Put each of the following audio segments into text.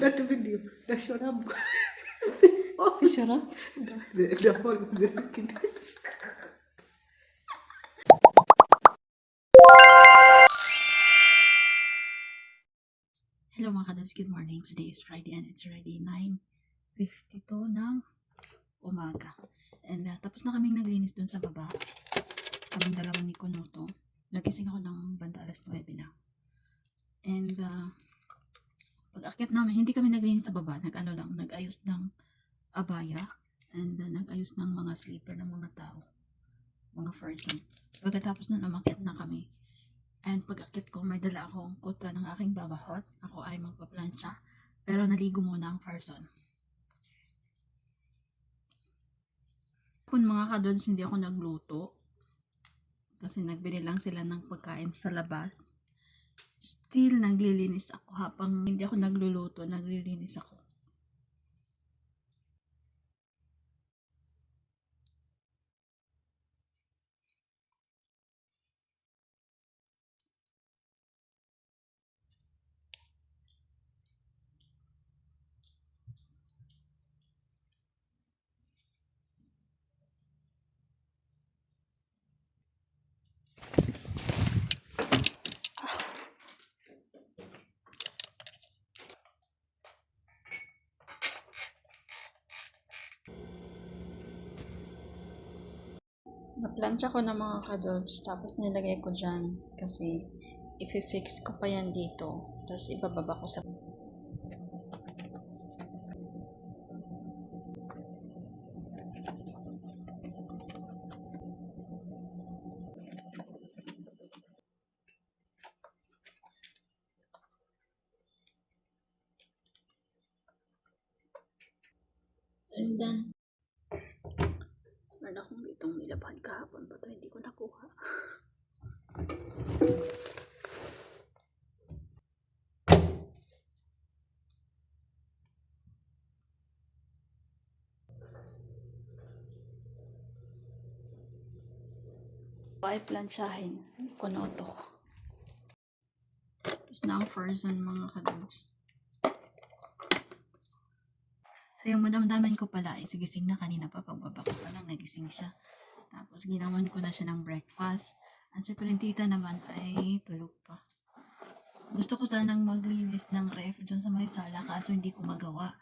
that video. The shorab. oh, Picture the, the whole Zerkidis. Hello mga kadas, good morning. Today is Friday and it's already 9.52 ng umaga. And uh, tapos na kaming naglinis dun sa baba. Kaming dalawa ni Kunoto. Nagising ako ng banda alas 9 na. And uh, pag akyat namin, hindi kami naglinis sa baba. Nag-ano lang, nag-ayos ng abaya. And uh, nag-ayos ng mga sleeper ng mga tao. Mga person. Pagkatapos nun, umakyat na kami. And pag akit ko, may dala akong kutra ng aking babahot. Ako ay magpaplansya. Pero naligo muna ang person. Kung mga kadons, hindi ako nagluto. Kasi nagbili lang sila ng pagkain sa labas. Still, naglilinis ako. Habang hindi ako nagluluto, naglilinis ako. Naplansya ko na mga kadols, tapos nilagay ko dyan kasi i-fix ko pa yan dito. Tapos ibababa ko sa... And then, meron akong itong nilabhan kahapon pa to, hindi ko nakuha. Ay plansyahin. Kunoto ko. Tapos na frozen mga kadudes. So, yung madamdaman ko pala, ay sigising na kanina pa. Pagbaba ko pa lang, nagising siya. Tapos, ginawan ko na siya ng breakfast. Ang si Parentita naman ay tulog pa. Gusto ko sanang maglinis ng ref dun sa may sala, kaso hindi ko magawa.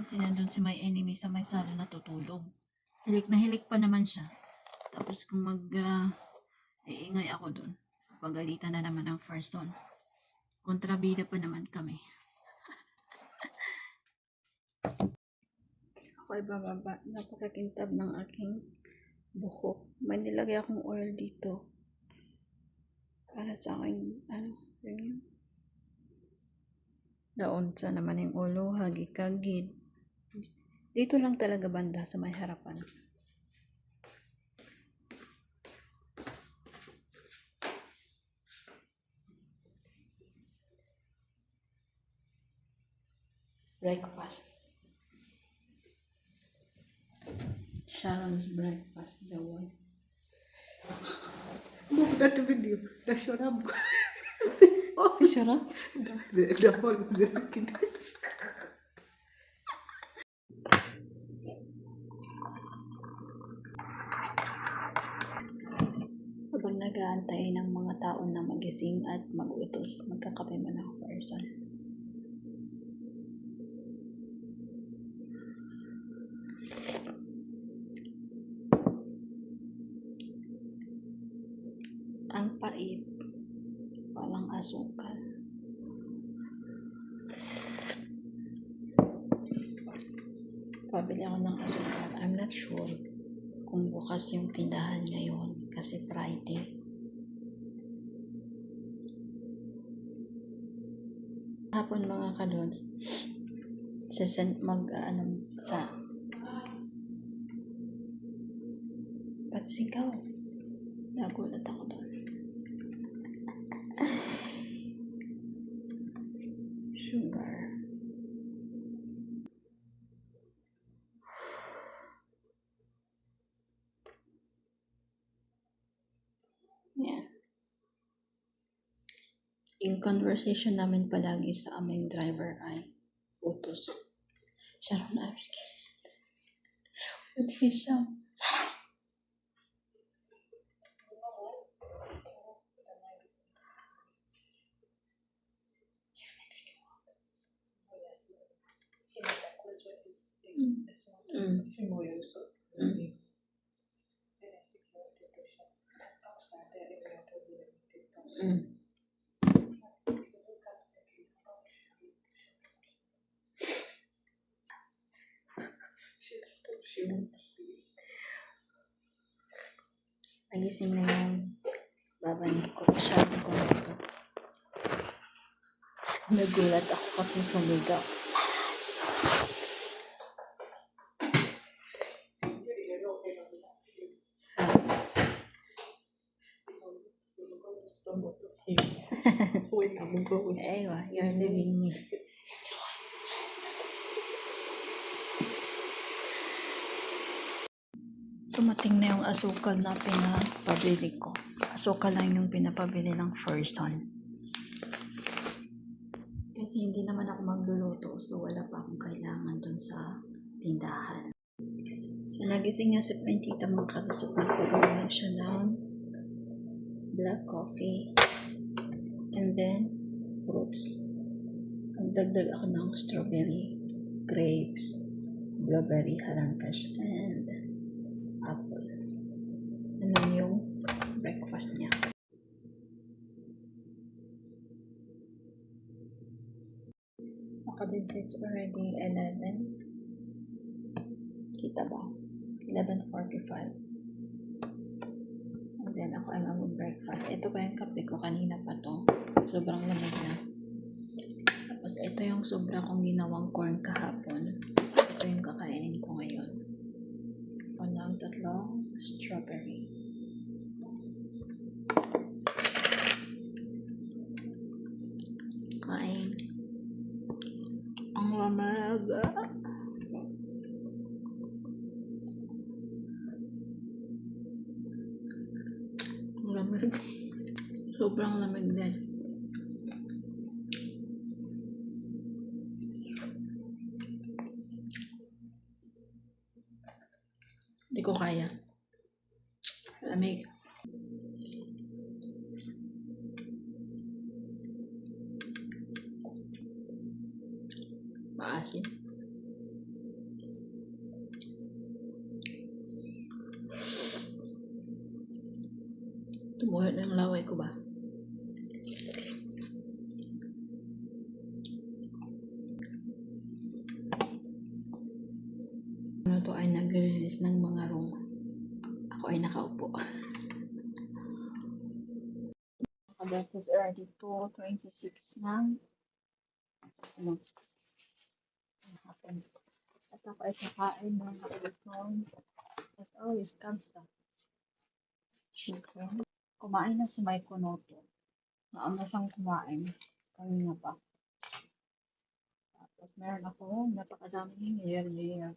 Kasi nandun si my enemy sa may sala natutulog. Hilik na hilik pa naman siya. Tapos kung mag ah, iingay ako dun, pagalitan na naman ang person. Kontrabida pa naman kami. Ako ay bababa. Napakakintab ng aking buhok. May nilagay akong oil dito. Para sa aking, ano, yun yun. Daon sa naman yung ulo, hagikagid. Dito lang talaga banda sa may harapan. Breakfast. Sharon's breakfast, Jawad. Move that video. The shorab. oh, Picture the, the whole Zerkidis. Habang nag-aantay ng mga tao na magising at mag-utos, magkakape mo ng person. Ang pait, walang asukal. Pabili ako ng asukal. I'm not sure kung bukas yung tindahan ngayon kasi Friday. Hapon mga kadons, sesen mag ano sa Ba't sigaw? Nagulat ako doon. Sugar. Yeah. Yung conversation namin palagi sa aming driver ay utos. Sharon, I'm scared. What is Sharon? Mm. Mm. Mm. Mm. Nagising na yung babanik ko. Sharon ko na ito. Nagulat ako kasi sumigaw. Aywa, you're leaving me. Tumating na yung asukal na pinapabili ko. Asukal lang yung pinapabili ng person. Kasi hindi naman ako magluluto, so wala pa akong kailangan dun sa tindahan. So, nagising nga si Prentita mga kalusot. Nagpagawa na siya ng black coffee. And then, fruits. Nagdagdag ako ng strawberry, grapes, blueberry, halankash, and apple. Yan lang yung breakfast niya. Ako din it's already 11. Kita ba? 11.45. And then ako ay mag-breakfast. Ito pa yung kape ko. Kanina pa to. Sobrang lamig na. Tapos ito yung sobra kong ginawang corn kahapon. Ito yung kakainin ko ngayon. Ako ng tatlong strawberry. Ang lamig. Sobrang lamig din. Hindi ko kaya. Lamig. naglinis ng mga room. Ako ay nakaupo. That is already 2.26 na. Ano? At ako ay kakain ng telephone. As always, kamsa. Chicken. Kumain na si Mike Konoto. Naama siyang kumain. Kanina pa. Tapos meron ako napakadaming year-year.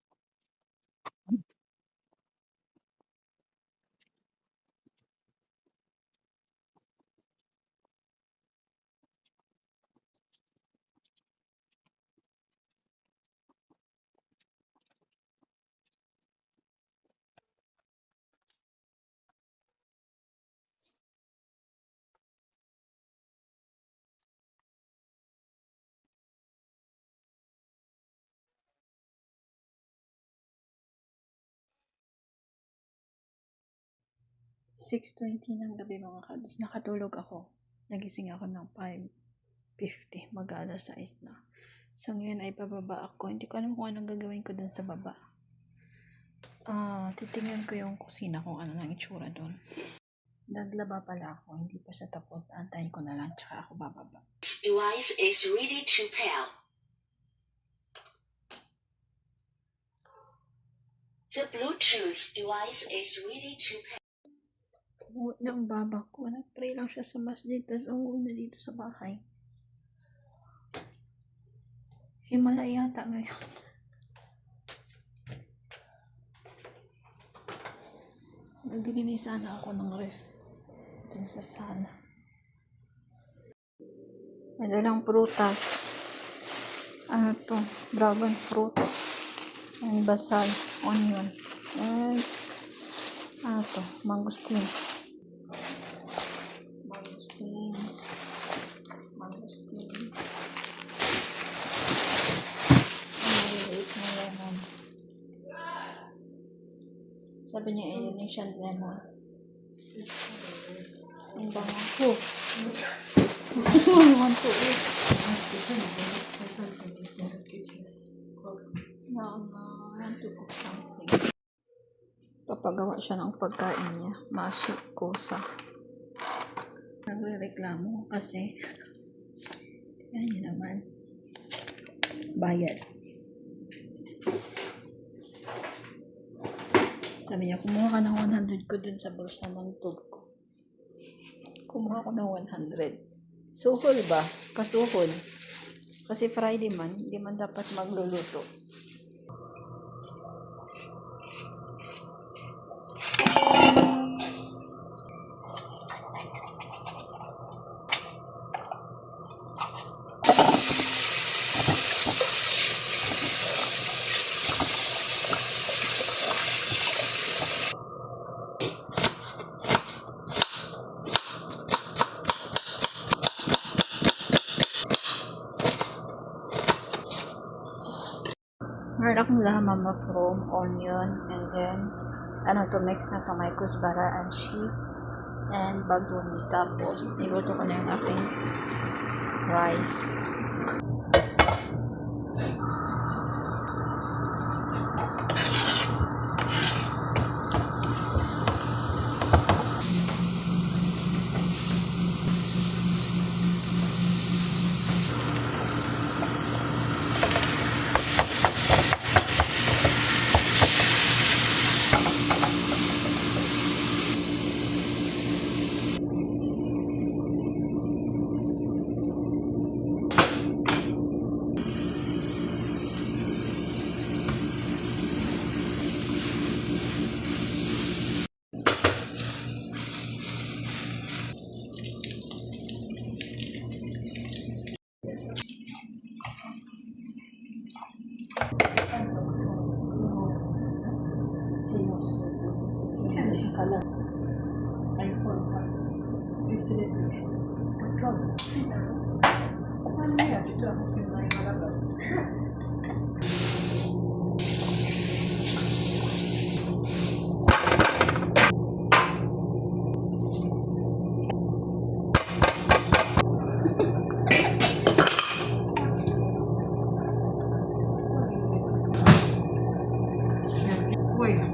6.20 ng gabi mga kados. Nakatulog ako. Nagising ako ng 5.50. Mag-alas 6 na. So ngayon ay pababa ako. Hindi ko alam kung anong gagawin ko dun sa baba. Uh, titingnan ko yung kusina kung ano nang itsura doon. Naglaba pala ako. Hindi pa siya tapos. Antayin ko na lang. Tsaka ako bababa. Device is ready to pair. The Bluetooth device is ready to pair. Umuwi ng baba ko. Nag-pray lang siya sa masjid, tapos umuwi na dito sa bahay. Himala yata ngayon. Naglinis sana ako ng ref. Dun sa sana. May dalang prutas. Ano to? Dragon fruit. And basal. Onion. And ano to? Mangosteen. Mangosteen. Maliliit na lemon. Sabi niya, Indonesian lemon. Ang bango. Oh. To eat. Ya Allah, I want to cook something. Papagawa siya ng pagkain niya. Masuk kusa. Nagre-reklamo kasi yan yun naman. Bayad. Sabi niya, kumuha ka ng 100 ko dun sa bulsa ng tub ko. Kumuha ko ng 100. Suhol ba? Kasuhol. Kasi Friday man, hindi man dapat magluluto. Meron akong lahama from onion and then ano to mix na to may kusbara and sheep and bagunis tapos niluto ko na yung aking rice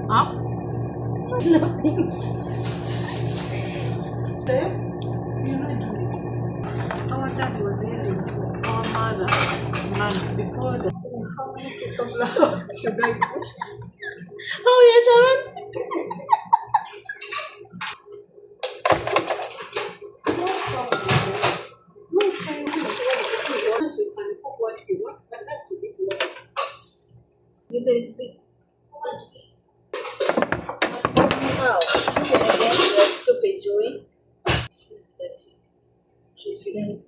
up? Nothing. There? You're not doing it. Our dad was yelling for our mother and before the how oh, many pieces of flour should I put? oh yeah Sharon No problem. No change. student